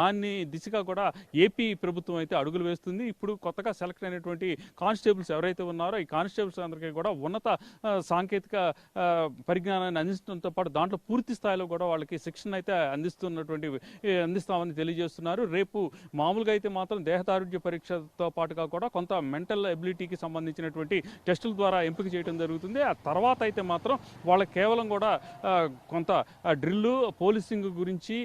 దాన్ని దిశగా కూడా ఏపీ ప్రభుత్వం అయితే అడుగులు వేస్తుంది. ఇప్పుడు కొత్తగా సెలెక్ట్ అయినటువంటి కానిస్టేబుల్స్ ఎవరైతే ఉన్నారో ఈ కానిస్టేబుల్స్ అందరికీ కూడా ఉన్నత సాంకేతిక పరిజ్ఞానాన్ని అందించడంతో పాటు దాంట్లో పూర్తి స్థాయిలో కూడా వాళ్ళకి శిక్షణ అయితే అందిస్తున్నటువంటి అందిస్తామని తెలియజేస్తున్నారు. రేపు మామూలుగా అయితే మాత్రం దేహదారుఢ్య పరీక్షతో పాటుగా కూడా కొంత మెంటల్ ఎబిలిటీకి సంబంధించినటువంటి టెస్టుల ద్వారా ఎంపిక చేయడం జరుగుతుంది. ఆ తర్వాత అయితే మాత్రం వాళ్ళకి కేవలం కూడా కొంత డ్రిల్ పోలీసింగ్ గురించి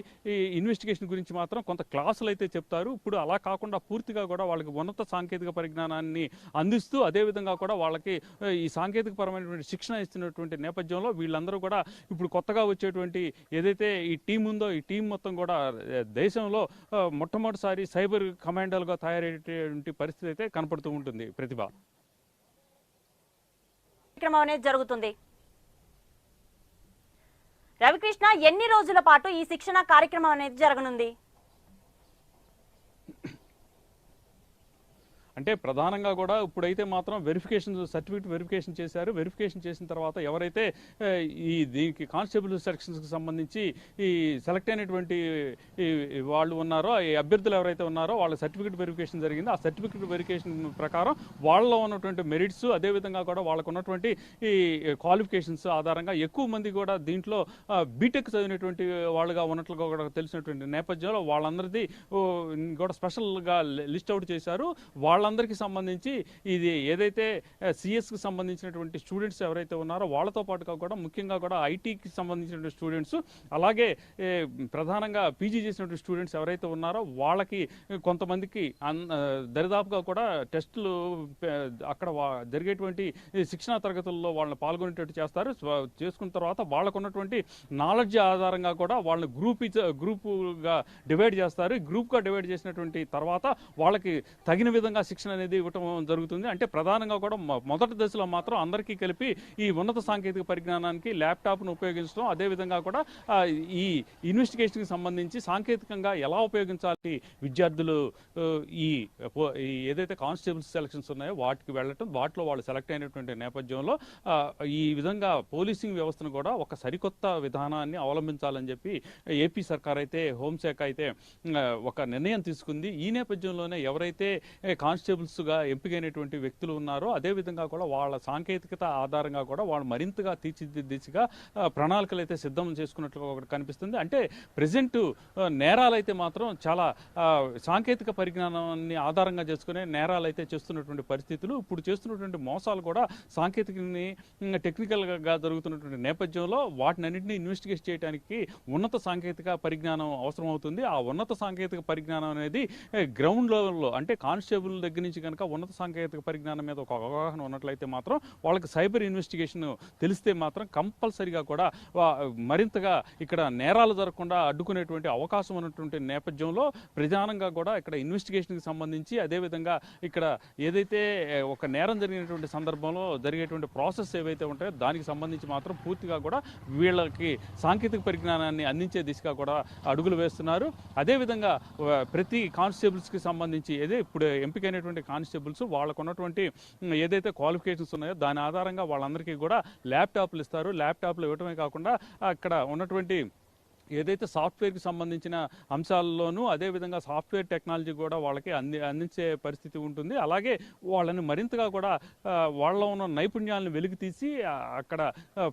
ఇన్వెస్టిగేషన్ గురించి మాత్రం కొంత క్లాసులు అయితే చెప్తారు. ఇప్పుడు అలా కాకుండా పూర్తిగా కూడా వాళ్ళకి ఉన్నత సాంకేతిక పరిజ్ఞానాన్ని అందిస్తూ అదేవిధంగా కూడా వాళ్ళకి ఈ సాంకేతిక పరమైనటువంటి శిక్షణ ఇస్తున్నటువంటి నేపథ్యంలో వీళ్ళందరూ కూడా ఇప్పుడు కొత్తగా వచ్చేటువంటి ఏదైతే ఈ టీం ఉందో ఈ టీం మొత్తం కూడా దేశంలో మొట్టమొదటిసారి సైబర్ కమాండర్లుగా తయారయ్యేటువంటి పరిస్థితి అయితే కనపడుతూ ఉంటుంది. ప్రతిభ. కార్యక్రమం అనేది జరుగుతుంది. రవికృష్ణ ఎన్ని రోజుల పాటు ఈ శిక్షణ కార్యక్రమం అనేది జరగనుంది? అంటే ప్రధానంగా కూడా ఇప్పుడైతే మాత్రం వెరిఫికేషన్ సర్టిఫికేట్ వెరిఫికేషన్ చేశారు. వెరిఫికేషన్ చేసిన తర్వాత ఎవరైతే ఈ దీనికి కానిస్టేబుల్ సెలక్షన్స్కి సంబంధించి ఈ సెలెక్ట్ అయినటువంటి వాళ్ళు ఉన్నారో ఈ అభ్యర్థులు ఎవరైతే ఉన్నారో వాళ్ళ సర్టిఫికేట్ వెరిఫికేషన్ జరిగింది. ఆ సర్టిఫికేట్ వెరిఫికేషన్ ప్రకారం వాళ్ళలో ఉన్నటువంటి మెరిట్స్ అదేవిధంగా కూడా వాళ్ళకు ఉన్నటువంటి ఈ క్వాలిఫికేషన్స్ ఆధారంగా ఎక్కువ మంది కూడా దీంట్లో బీటెక్ చదివినటువంటి వాళ్ళుగా ఉన్నట్లుగా కూడా తెలిసినటువంటి నేపథ్యంలో వాళ్ళందరిది కూడా స్పెషల్గా లిస్ట్ అవుట్ చేశారు. వాళ్ళందరికీ సంబంధించి ఇది ఏదైతే సిఎస్కి సంబంధించినటువంటి స్టూడెంట్స్ ఎవరైతే ఉన్నారో వాళ్ళతో పాటుగా కూడా ముఖ్యంగా కూడా ఐటీకి సంబంధించినటువంటి స్టూడెంట్స్ అలాగే ప్రధానంగా పీజీ చేసినటువంటి స్టూడెంట్స్ ఎవరైతే ఉన్నారో వాళ్ళకి కొంతమందికి దరిదాపుగా కూడా టెస్టులు అక్కడ వా- జరిగేటువంటి శిక్షణా తరగతుల్లో వాళ్ళని పాల్గొనేటట్టు చేస్తారు. చేసుకున్న తర్వాత వాళ్ళకు ఉన్నటువంటి నాలెడ్జ్ ఆధారంగా కూడా వాళ్ళని గ్రూప్ గ్రూపుగా డివైడ్ చేస్తారు. గ్రూప్గా డివైడ్ చేసినటువంటి తర్వాత వాళ్ళకి తగిన విధంగా శిక్షణ అనేది ఇవ్వటం జరుగుతుంది. అంటే ప్రధానంగా కూడా మొదటి దశలో మాత్రం అందరికీ కలిపి ఈ ఉన్నత సాంకేతిక పరిజ్ఞానానికి ల్యాప్టాప్ను ఉపయోగించడం అదేవిధంగా కూడా ఈ ఇన్వెస్టిగేషన్కి సంబంధించి సాంకేతికంగా ఎలా ఉపయోగించాలి విద్యార్థులు ఈ ఏదైతే కానిస్టేబుల్స్ సెలక్షన్స్ ఉన్నాయో వాటికి వెళ్ళటం వాటిలో వాళ్ళు సెలెక్ట్ అయినటువంటి నేపథ్యంలో ఈ విధంగా పోలీసింగ్ వ్యవస్థను కూడా ఒక సరికొత్త విధానాన్ని అవలంబించాలని చెప్పి ఏపీ సర్కార్ అయితే హోంశాఖ అయితే ఒక నిర్ణయం తీసుకుంది. ఈ నేపథ్యంలోనే ఎవరైతే కాన్స్ కానిస్టేబుల్స్గా ఎంపికైనటువంటి వ్యక్తులు ఉన్నారో అదేవిధంగా కూడా వాళ్ళ సాంకేతికత ఆధారంగా కూడా వాళ్ళు మరింతగా తీర్చిదిద్దిగా ప్రణాళికలు అయితే సిద్ధం చేసుకున్నట్లుగా ఒకటి కనిపిస్తుంది. అంటే ప్రజెంట్ నేరాలు అయితే మాత్రం చాలా సాంకేతిక పరిజ్ఞానాన్ని ఆధారంగా చేసుకునే నేరాలు అయితే చేస్తున్నటువంటి పరిస్థితులు ఇప్పుడు చేస్తున్నటువంటి మోసాలు కూడా సాంకేతికని టెక్నికల్గా జరుగుతున్నటువంటి నేపథ్యంలో వాటినన్నింటినీ ఇన్వెస్టిగేట్ చేయడానికి ఉన్నత సాంకేతిక పరిజ్ఞానం అవసరం అవుతుంది ఆ ఉన్నత సాంకేతిక పరిజ్ఞానం అనేది గ్రౌండ్ లెవెల్లో అంటే కానిస్టేబుల్ దగ్గర నుంచి కనుక ఉన్నత సాంకేతిక పరిజ్ఞానం మీద ఒక అవగాహన ఉన్నట్లయితే మాత్రం వాళ్ళకి సైబర్ ఇన్వెస్టిగేషన్ తెలిస్తే మాత్రం కంపల్సరిగా కూడా మరింతగా ఇక్కడ నేరాలు జరగకుండా అడ్డుకునేటువంటి అవకాశం ఉన్నటువంటి నేపథ్యంలో ప్రధానంగా కూడా ఇక్కడ ఇన్వెస్టిగేషన్కి సంబంధించి అదేవిధంగా ఇక్కడ ఏదైతే ఒక నేరం జరిగినటువంటి సందర్భంలో జరిగేటువంటి ప్రాసెస్ ఏవైతే ఉంటాయో దానికి సంబంధించి మాత్రం పూర్తిగా కూడా వీళ్ళకి సాంకేతిక పరిజ్ఞానాన్ని అందించే దిశగా కూడా అడుగులు వేస్తున్నారు. అదేవిధంగా ప్రతి కానిస్టేబుల్స్కి సంబంధించి ఏదే ఇప్పుడు ఎంపికైనటువంటి కానిస్టేబుల్స్ వాళ్ళకు ఉన్నటువంటి ఏదైతే క్వాలిఫికేషన్స్ ఉన్నాయో దాని ఆధారంగా వాళ్ళందరికీ కూడా ల్యాప్టాప్లు ఇస్తారు. ల్యాప్టాప్లు ఇవ్వటమే కాకుండా అక్కడ ఉన్నటువంటి ఏదైతే సాఫ్ట్వేర్కి సంబంధించిన అంశాల్లోనూ అదేవిధంగా సాఫ్ట్వేర్ టెక్నాలజీ కూడా వాళ్ళకి అంది అందించే పరిస్థితి ఉంటుంది. అలాగే వాళ్ళని మరింతగా కూడా వాళ్ళలో ఉన్న నైపుణ్యాలను వెలికితీసి అక్కడ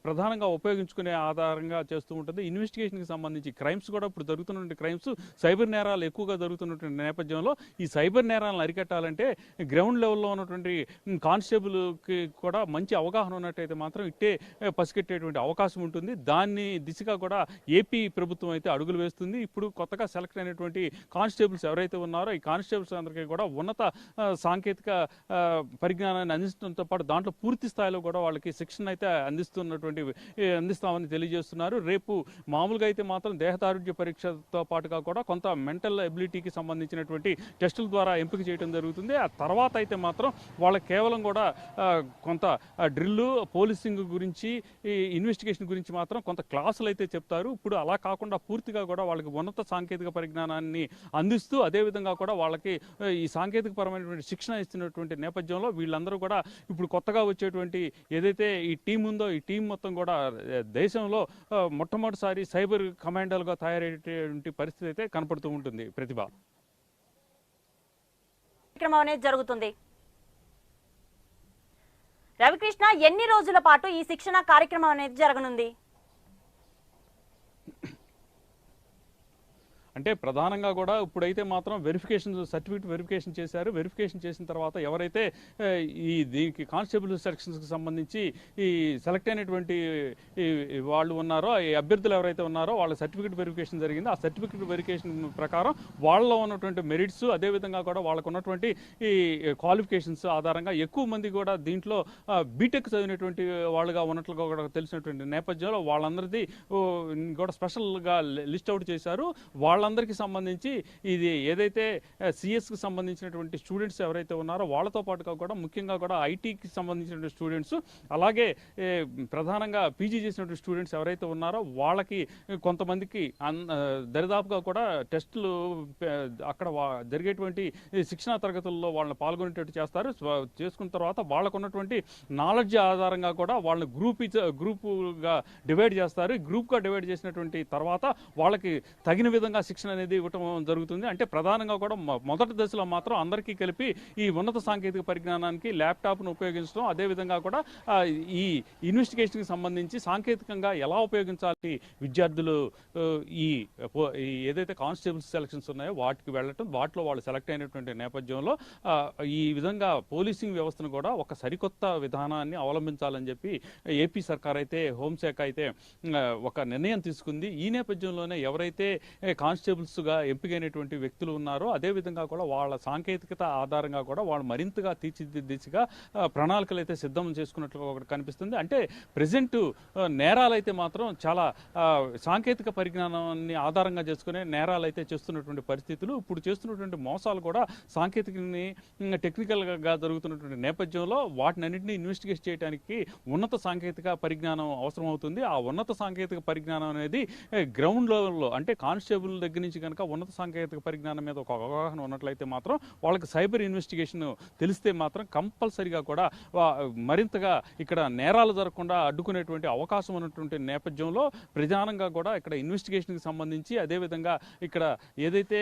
ప్రధానంగా ఉపయోగించుకునే ఆధారంగా చేస్తూ ఉంటుంది. ఇన్వెస్టిగేషన్కి సంబంధించి క్రైమ్స్ కూడా ఇప్పుడు జరుగుతున్నటువంటి క్రైమ్స్ సైబర్ నేరాలు ఎక్కువగా జరుగుతున్నటువంటి నేపథ్యంలో ఈ సైబర్ నేరాలను అరికట్టాలంటే గ్రౌండ్ లెవెల్లో ఉన్నటువంటి కానిస్టేబుల్కి కూడా మంచి అవగాహన ఉన్నట్టయితే మాత్రం ఇట్టే పసిగట్టేటువంటి అవకాశం ఉంటుంది. దాన్ని దిశగా కూడా ఏపీ ప్రభుత్వం అయితే అడుగులు వేస్తుంది. ఇప్పుడు కొత్తగా సెలెక్ట్ అయినటువంటి కానిస్టేబుల్స్ ఎవరైతే ఉన్నారో ఈ కానిస్టేబుల్స్ అందరికీ కూడా ఉన్నత సాంకేతిక పరిజ్ఞానాన్ని అందించడంతో పాటు దాంట్లో పూర్తి స్థాయిలో కూడా వాళ్ళకి శిక్షణ అయితే అందిస్తున్నటువంటి అందిస్తామని తెలియజేస్తున్నారు. రేపు మామూలుగా అయితే మాత్రం దేహదారుఢ్య పరీక్షతో పాటుగా కూడా కొంత మెంటల్ ఎబిలిటీకి సంబంధించినటువంటి టెస్టుల ద్వారా ఎంపిక చేయడం జరుగుతుంది. ఆ తర్వాత అయితే మాత్రం వాళ్ళకి కేవలం కూడా కొంత డ్రిల్ పోలీసింగ్ గురించి ఇన్వెస్టిగేషన్ గురించి మాత్రం కొంత క్లాసులు అయితే చెప్తారు. ఇప్పుడు అలా కాకుండా పూర్తిగా కూడా వాళ్ళకి ఉన్నత సాంకేతిక పరిజ్ఞానాన్ని అందిస్తూ అదేవిధంగా కూడా వాళ్ళకి ఈ సాంకేతిక పరమైనటువంటి శిక్షణ ఇస్తున్నటువంటి నేపథ్యంలో వీళ్ళందరూ కూడా ఇప్పుడు కొత్తగా వచ్చేటువంటి ఏదైతే ఈ టీం ఉందో ఈ టీం మొత్తం కూడా దేశంలో మొట్టమొదటిసారి సైబర్ కమాండర్లుగా తయారయ్యేటువంటి పరిస్థితి అయితే కనపడుతూ ఉంటుంది. ప్రతిభ. కార్యక్రమం అనేది జరుగుతుంది. రవికృష్ణ ఎన్ని రోజుల పాటు ఈ శిక్షణ కార్యక్రమం అనేది జరగనుంది? అంటే ప్రధానంగా కూడా ఇప్పుడైతే మాత్రం వెరిఫికేషన్ సర్టిఫికేట్ వెరిఫికేషన్ చేశారు. వెరిఫికేషన్ చేసిన తర్వాత ఎవరైతే ఈ దీనికి కానిస్టేబుల్ సెలక్షన్స్కి సంబంధించి ఈ సెలెక్ట్ అయినటువంటి ఈ వాళ్ళు ఉన్నారో ఈ అభ్యర్థులు ఎవరైతే ఉన్నారో వాళ్ళ సర్టిఫికేట్ వెరిఫికేషన్ జరిగింది. ఆ సర్టిఫికేట్ వెరిఫికేషన్ ప్రకారం వాళ్ళలో ఉన్నటువంటి మెరిట్స్ అదేవిధంగా కూడా వాళ్ళకు ఉన్నటువంటి ఈ క్వాలిఫికేషన్స్ ఆధారంగా ఎక్కువ మంది కూడా దీంట్లో బీటెక్ చదివినటువంటి వాళ్ళుగా ఉన్నట్లుగా కూడా తెలిసినటువంటి నేపథ్యంలో వాళ్ళందరిది కూడా స్పెషల్గా లిస్ట్ అవుట్ చేశారు. వాళ్ళ వాళ్ళందరికీ సంబంధించి ఇది ఏదైతే సిఎస్కి సంబంధించినటువంటి స్టూడెంట్స్ ఎవరైతే ఉన్నారో వాళ్ళతో పాటుగా కూడా ముఖ్యంగా కూడా ఐటీకి సంబంధించినటువంటి స్టూడెంట్స్ అలాగే ప్రధానంగా పీజీ చేసినటువంటి స్టూడెంట్స్ ఎవరైతే ఉన్నారో వాళ్ళకి కొంతమందికి అన్- దరిదాపుగా కూడా టెస్టులు అక్కడ వా- జరిగేటువంటి శిక్షణా తరగతుల్లో వాళ్ళని పాల్గొనేటట్టు చేస్తారు. చేసుకున్న తర్వాత వాళ్ళకు ఉన్నటువంటి నాలెడ్జ్ ఆధారంగా కూడా వాళ్ళని గ్రూప్ గ్రూపుగా డివైడ్ చేస్తారు. గ్రూప్గా డివైడ్ చేసినటువంటి తర్వాత వాళ్ళకి తగిన విధంగా శిక్షణ అనేది ఇవ్వటం జరుగుతుంది. అంటే ప్రధానంగా కూడా మొదటి దశలో మాత్రం అందరికీ కలిపి ఈ ఉన్నత సాంకేతిక పరిజ్ఞానానికి ల్యాప్టాప్ను ఉపయోగించడం అదేవిధంగా కూడా ఈ ఇన్వెస్టిగేషన్కి సంబంధించి సాంకేతికంగా ఎలా ఉపయోగించాలి విద్యార్థులు ఈ ఏదైతే కానిస్టేబుల్స్ సెలక్షన్స్ ఉన్నాయో వాటికి వెళ్ళటం వాటిలో వాళ్ళు సెలెక్ట్ అయినటువంటి నేపథ్యంలో ఈ విధంగా పోలీసింగ్ వ్యవస్థను కూడా ఒక సరికొత్త విధానాన్ని అవలంబించాలని చెప్పి ఏపీ సర్కార్ అయితే హోంశాఖ అయితే ఒక నిర్ణయం తీసుకుంది. ఈ నేపథ్యంలోనే ఎవరైతే కాన్స్ కానిస్టేబుల్స్గా ఎంపికైనటువంటి వ్యక్తులు ఉన్నారో అదేవిధంగా కూడా వాళ్ళ సాంకేతికత ఆధారంగా కూడా వాళ్ళు మరింతగా తీర్చిదిద్దిగా దిశగా ప్రణాళికలు అయితే సిద్ధం చేసుకున్నట్లుగా ఒకటి కనిపిస్తుంది. అంటే ప్రజెంట్ నేరాలు అయితే మాత్రం చాలా సాంకేతిక పరిజ్ఞానాన్ని ఆధారంగా చేసుకునే నేరాలు అయితే చేస్తున్నటువంటి పరిస్థితులు. ఇప్పుడు చేస్తున్నటువంటి మోసాలు కూడా సాంకేతికని టెక్నికల్గా జరుగుతున్నటువంటి నేపథ్యంలో వాటిని అన్నింటినీ ఇన్వెస్టిగేట్ చేయడానికి ఉన్నత సాంకేతిక పరిజ్ఞానం అవసరం అవుతుంది ఆ ఉన్నత సాంకేతిక పరిజ్ఞానం అనేది గ్రౌండ్ లెవెల్లో అంటే కానిస్టేబుల్ దగ్గర నుంచి కనుక ఉన్నత సాంకేతిక పరిజ్ఞానం మీద ఒక అవగాహన ఉన్నట్లయితే మాత్రం వాళ్ళకి సైబర్ ఇన్వెస్టిగేషన్ తెలిస్తే మాత్రం కంపల్సరిగా కూడా మరింతగా ఇక్కడ నేరాలు జరగకుండా అడ్డుకునేటువంటి అవకాశం ఉన్నటువంటి నేపథ్యంలో ప్రధానంగా కూడా ఇక్కడ ఇన్వెస్టిగేషన్కి సంబంధించి అదేవిధంగా ఇక్కడ ఏదైతే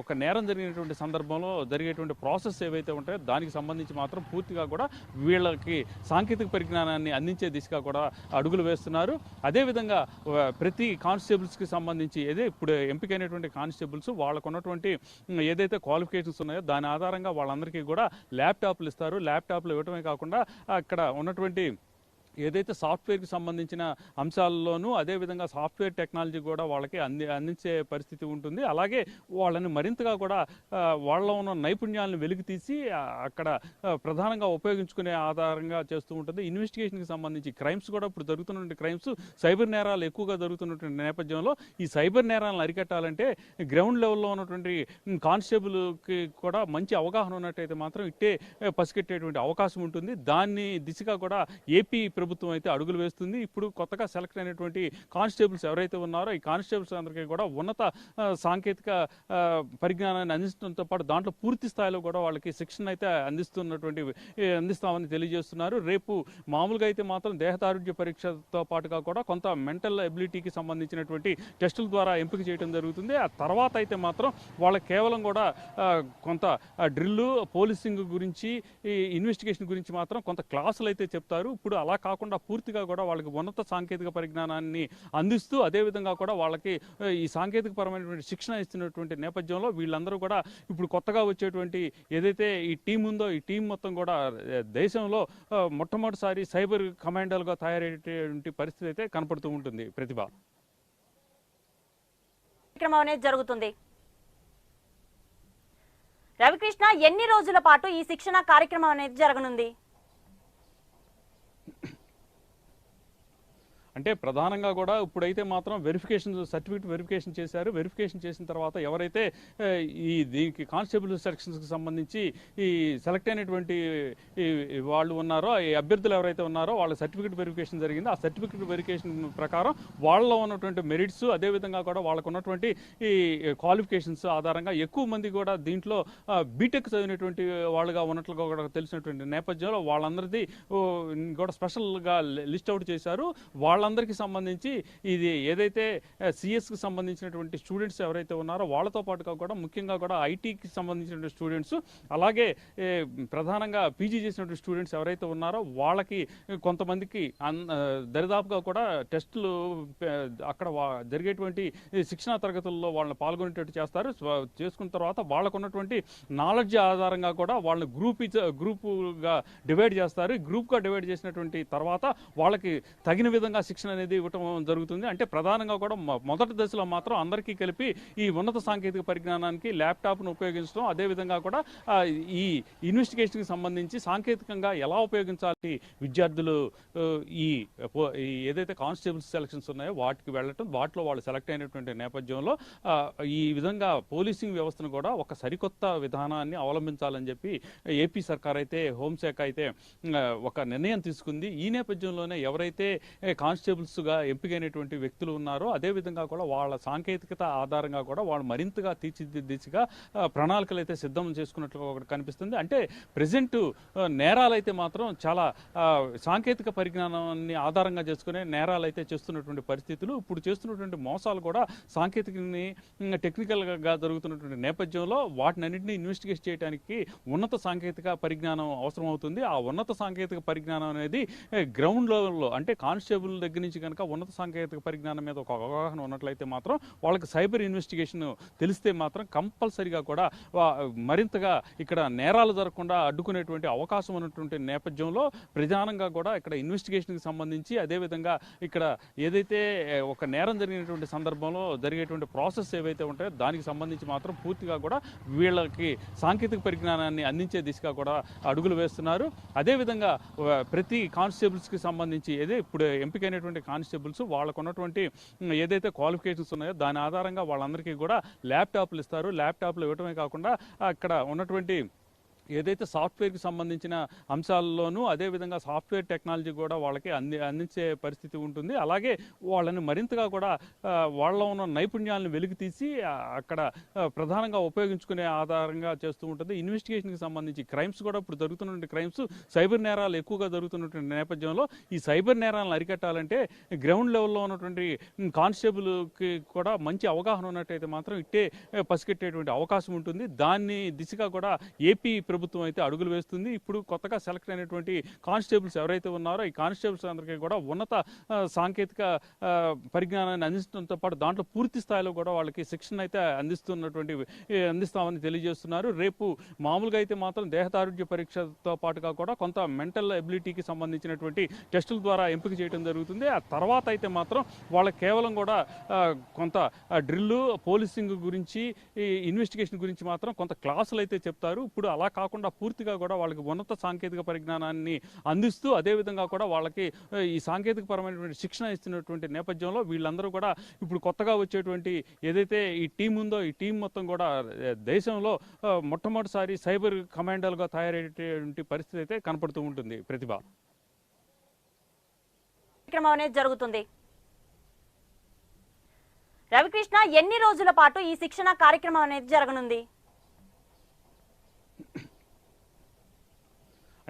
ఒక నేరం జరిగినటువంటి సందర్భంలో జరిగేటువంటి ప్రాసెస్ ఏవైతే ఉంటాయో దానికి సంబంధించి మాత్రం పూర్తిగా కూడా వీళ్ళకి సాంకేతిక పరిజ్ఞానాన్ని అందించే దిశగా కూడా అడుగులు వేస్తున్నారు. అదేవిధంగా ప్రతి కానిస్టేబుల్స్కి సంబంధించి ఏదే ఇప్పుడు ఎంపికైనటువంటి కానిస్టేబుల్స్ వాళ్ళకు ఉన్నటువంటి ఏదైతే క్వాలిఫికేషన్స్ ఉన్నాయో దాని ఆధారంగా వాళ్ళందరికీ కూడా ల్యాప్టాప్లు ఇస్తారు. ల్యాప్టాప్లు ఇవ్వటమే కాకుండా అక్కడ ఉన్నటువంటి ఏదైతే సాఫ్ట్వేర్కి సంబంధించిన అంశాల్లోనూ అదేవిధంగా సాఫ్ట్వేర్ టెక్నాలజీ కూడా వాళ్ళకి అంది అందించే పరిస్థితి ఉంటుంది. అలాగే వాళ్ళని మరింతగా కూడా వాళ్ళలో ఉన్న నైపుణ్యాలను వెలికి తీసి అక్కడ ప్రధానంగా ఉపయోగించుకునే ఆధారంగా చేస్తూ ఉంటుంది. ఇన్వెస్టిగేషన్కి సంబంధించి క్రైమ్స్ కూడా ఇప్పుడు జరుగుతున్న క్రైమ్స్ సైబర్ నేరాలు ఎక్కువగా జరుగుతున్నటువంటి నేపథ్యంలో ఈ సైబర్ నేరాలను అరికట్టాలంటే గ్రౌండ్ లెవెల్లో ఉన్నటువంటి కానిస్టేబుల్కి కూడా మంచి అవగాహన ఉన్నట్టయితే మాత్రం ఇట్టే పసిగట్టేటువంటి అవకాశం ఉంటుంది. దాన్ని దిశగా కూడా ఏపీ ప్రభుత్వం ప్రభుత్వం అయితే అడుగులు వేస్తుంది. ఇప్పుడు కొత్తగా సెలెక్ట్ అయినటువంటి కానిస్టేబుల్స్ ఎవరైతే ఉన్నారో ఈ కానిస్టేబుల్స్ అందరికీ కూడా ఉన్నత సాంకేతిక పరిజ్ఞానాన్ని అందించడంతో పాటు దాంట్లో పూర్తి స్థాయిలో కూడా వాళ్ళకి శిక్షణ అయితే అందిస్తున్నటువంటి అందిస్తామని తెలియజేస్తున్నారు. రేపు మామూలుగా అయితే మాత్రం దేహదారుఢ్య పరీక్షతో పాటుగా కూడా కొంత మెంటల్ ఎబిలిటీకి సంబంధించినటువంటి టెస్టుల ద్వారా ఎంపిక చేయడం జరుగుతుంది. ఆ తర్వాత అయితే మాత్రం వాళ్ళకి కేవలం కూడా కొంత డ్రిల్ పోలీసింగ్ గురించి ఇన్వెస్టిగేషన్ గురించి మాత్రం కొంత క్లాసులు అయితే చెప్తారు. ఇప్పుడు అలా కాకుండా పూర్తిగా కూడా వాళ్ళకి ఉన్నత సాంకేతిక పరిజ్ఞానాన్ని అందిస్తూ అదేవిధంగా కూడా వాళ్ళకి ఈ సాంకేతిక పరమైనటువంటి శిక్షణ ఇస్తున్నటువంటి నేపథ్యంలో వీళ్ళందరూ కూడా ఇప్పుడు కొత్తగా వచ్చేటువంటి ఏదైతే ఈ టీం ఉందో ఈ టీం మొత్తం కూడా దేశంలో మొట్టమొదటిసారి సైబర్ కమాండర్లుగా తయారయ్యేటువంటి పరిస్థితి అయితే కనపడుతూ ఉంటుంది. ప్రతిభ. కార్యక్రమం అనేది జరుగుతుంది. రవికృష్ణ ఎన్ని రోజుల పాటు ఈ శిక్షణ కార్యక్రమం అనేది జరగనుంది? అంటే ప్రధానంగా కూడా ఇప్పుడైతే మాత్రం వెరిఫికేషన్ సర్టిఫికేట్ వెరిఫికేషన్ చేశారు. వెరిఫికేషన్ చేసిన తర్వాత ఎవరైతే ఈ దీనికి కానిస్టేబుల్ సెలక్షన్స్కి సంబంధించి ఈ సెలెక్ట్ అయినటువంటి ఈ వాళ్ళు ఉన్నారో ఈ అభ్యర్థులు ఎవరైతే ఉన్నారో వాళ్ళ సర్టిఫికేట్ వెరిఫికేషన్ జరిగింది. ఆ సర్టిఫికేట్ వెరిఫికేషన్ ప్రకారం వాళ్ళలో ఉన్నటువంటి మెరిట్స్ అదేవిధంగా కూడా వాళ్ళకు ఉన్నటువంటి ఈ క్వాలిఫికేషన్స్ ఆధారంగా ఎక్కువ మంది కూడా దీంట్లో బీటెక్ చదివినటువంటి వాళ్ళుగా ఉన్నట్లుగా కూడా తెలిసినటువంటి నేపథ్యంలో వాళ్ళందరిది కూడా స్పెషల్గా లిస్ట్ అవుట్ చేశారు. వాళ్ళ వాళ్ళందరికీ సంబంధించి ఇది ఏదైతే సిఎస్కి సంబంధించినటువంటి స్టూడెంట్స్ ఎవరైతే ఉన్నారో వాళ్ళతో పాటుగా కూడా ముఖ్యంగా కూడా ఐటీకి సంబంధించినటువంటి స్టూడెంట్స్ అలాగే ప్రధానంగా పీజీ చేసినటువంటి స్టూడెంట్స్ ఎవరైతే ఉన్నారో వాళ్ళకి కొంతమందికి దరిదాపుగా కూడా టెస్టులు అక్కడ వా- జరిగేటువంటి శిక్షణా తరగతుల్లో వాళ్ళని పాల్గొనేటట్టు చేస్తారు. చేసుకున్న తర్వాత వాళ్ళకు ఉన్నటువంటి నాలెడ్జ్ ఆధారంగా కూడా వాళ్ళని గ్రూప్ గ్రూపుగా డివైడ్ చేస్తారు. గ్రూప్గా డివైడ్ చేసినటువంటి తర్వాత వాళ్ళకి తగిన విధంగా శిక్షణ అనేది ఇవ్వటం జరుగుతుంది. అంటే ప్రధానంగా కూడా మొదటి దశలో మాత్రం అందరికీ కలిపి ఈ ఉన్నత సాంకేతిక పరిజ్ఞానానికి ల్యాప్టాప్ను ఉపయోగించడం. అదేవిధంగా కూడా ఈ ఇన్వెస్టిగేషన్కి సంబంధించి సాంకేతికంగా ఎలా ఉపయోగించాలి విద్యార్థులు ఈ ఏదైతే కానిస్టేబుల్స్ సెలక్షన్స్ ఉన్నాయో వాటికి వెళ్ళటం వాటిలో వాళ్ళు సెలెక్ట్ అయినటువంటి నేపథ్యంలో ఈ విధంగా పోలీసింగ్ వ్యవస్థను కూడా ఒక సరికొత్త విధానాన్ని అవలంబించాలని చెప్పి ఏపీ సర్కార్ అయితే హోంశాఖ అయితే ఒక నిర్ణయం తీసుకుంది. ఈ నేపథ్యంలోనే ఎవరైతే కాన్స్ కానిస్టేబుల్స్గా ఎంపికైనటువంటి వ్యక్తులు ఉన్నారో అదేవిధంగా కూడా వాళ్ళ సాంకేతికత ఆధారంగా కూడా వాళ్ళు మరింతగా తీర్చిదిద్దే దిశగా ప్రణాళికలు అయితే సిద్ధం చేసుకున్నట్లుగా ఒకటి కనిపిస్తుంది. అంటే ప్రజెంట్ నేరాలు అయితే మాత్రం చాలా సాంకేతిక పరిజ్ఞానాన్ని ఆధారంగా చేసుకునే నేరాలు అయితే చేస్తున్నటువంటి పరిస్థితులు. ఇప్పుడు చేస్తున్నటువంటి మోసాలు కూడా సాంకేతికని టెక్నికల్గా జరుగుతున్నటువంటి నేపథ్యంలో వాటినన్నింటినీ ఇన్వెస్టిగేట్ చేయడానికి ఉన్నత సాంకేతిక పరిజ్ఞానం అవసరం అవుతుంది ఆ ఉన్నత సాంకేతిక పరిజ్ఞానం అనేది గ్రౌండ్ లెవెల్లో అంటే కానిస్టేబుల్ దగ్గర నుంచి కనుక ఉన్నత సాంకేతిక పరిజ్ఞానం మీద ఒక అవగాహన ఉన్నట్లయితే మాత్రం వాళ్ళకి సైబర్ ఇన్వెస్టిగేషన్ తెలిస్తే మాత్రం కంపల్సరిగా కూడా మరింతగా ఇక్కడ నేరాలు జరగకుండా అడ్డుకునేటువంటి అవకాశం ఉన్నటువంటి నేపథ్యంలో ప్రధానంగా కూడా ఇక్కడ ఇన్వెస్టిగేషన్కి సంబంధించి అదేవిధంగా ఇక్కడ ఏదైతే ఒక నేరం జరిగినటువంటి సందర్భంలో జరిగేటువంటి ప్రాసెస్ ఏవైతే ఉంటాయో దానికి సంబంధించి మాత్రం పూర్తిగా కూడా వీళ్ళకి సాంకేతిక పరిజ్ఞానాన్ని అందించే దిశగా కూడా అడుగులు వేస్తున్నారు. అదేవిధంగా ప్రతి కానిస్టేబుల్స్కి సంబంధించి ఏదే ఇప్పుడు ఉండేటువంటి కానిస్టేబుల్స్ వాళ్ళకు ఉన్నటువంటి ఏదైతే క్వాలిఫికేషన్స్ ఉన్నాయో దాని ఆధారంగా వాళ్ళందరికీ కూడా ల్యాప్టాప్లు ఇస్తారు. ల్యాప్టాప్లు ఇవ్వటమే కాకుండా అక్కడ ఉన్నటువంటి ఏదైతే సాఫ్ట్వేర్కి సంబంధించిన అంశాల్లోనూ అదేవిధంగా సాఫ్ట్వేర్ టెక్నాలజీ కూడా వాళ్ళకి అంది అందించే పరిస్థితి ఉంటుంది. అలాగే వాళ్ళని మరింతగా కూడా వాళ్ళలో ఉన్న నైపుణ్యాలను వెలికి తీసి అక్కడ ప్రధానంగా ఉపయోగించుకునే ఆధారంగా చేస్తూ ఉంటుంది. ఇన్వెస్టిగేషన్కి సంబంధించి క్రైమ్స్ కూడా ఇప్పుడు జరుగుతున్నటువంటి క్రైమ్స్ సైబర్ నేరాలు ఎక్కువగా జరుగుతున్నటువంటి నేపథ్యంలో ఈ సైబర్ నేరాలను అరికట్టాలంటే గ్రౌండ్ లెవెల్లో ఉన్నటువంటి కానిస్టేబుల్కి కూడా మంచి అవగాహన ఉన్నట్టయితే మాత్రం ఇట్టే పసిగట్టేటువంటి అవకాశం ఉంటుంది. దాన్ని దిశగా కూడా ఏపీ ప్రభుత్వం ప్రభుత్వం అయితే అడుగులు వేస్తుంది. ఇప్పుడు కొత్తగా సెలెక్ట్ అయినటువంటి కానిస్టేబుల్స్ ఎవరైతే ఉన్నారో ఈ కానిస్టేబుల్స్ అందరికీ కూడా ఉన్నత సాంకేతిక పరిజ్ఞానాన్ని అందించడంతో పాటు దాంట్లో పూర్తి స్థాయిలో కూడా వాళ్ళకి శిక్షణ అయితే అందిస్తున్నటువంటి అందిస్తామని తెలియజేస్తున్నారు. రేపు మామూలుగా అయితే మాత్రం దేహదారుఢ్య పరీక్షతో పాటుగా కూడా కొంత మెంటల్ ఎబిలిటీకి సంబంధించినటువంటి టెస్టుల ద్వారా ఎంపిక చేయడం జరుగుతుంది. ఆ తర్వాత అయితే మాత్రం వాళ్ళకి కేవలం కూడా కొంత డ్రిల్ పోలీసింగ్ గురించి ఇన్వెస్టిగేషన్ గురించి మాత్రం కొంత క్లాసులు అయితే చెప్తారు. ఇప్పుడు అలా కాకుండా పూర్తిగా కూడా వాళ్ళకి ఉన్నత సాంకేతిక పరిజ్ఞానాన్ని అందిస్తూ అదేవిధంగా కూడా వాళ్ళకి ఈ సాంకేతిక పరమైనటువంటి శిక్షణ ఇస్తున్నటువంటి నేపథ్యంలో వీళ్ళందరూ కూడా ఇప్పుడు కొత్తగా వచ్చేటువంటి ఏదైతే ఈ టీం ఉందో ఈ టీం మొత్తం కూడా దేశంలో మొట్టమొదటిసారి సైబర్ కమాండర్గా తయారయ్యేటువంటి పరిస్థితి అయితే కనపడుతూ ఉంటుంది. ప్రతిభ. కార్యక్రమం అనేది జరుగుతుంది. రవికృష్ణ ఎన్ని రోజుల పాటు ఈ శిక్షణ కార్యక్రమం అనేది జరగనుంది?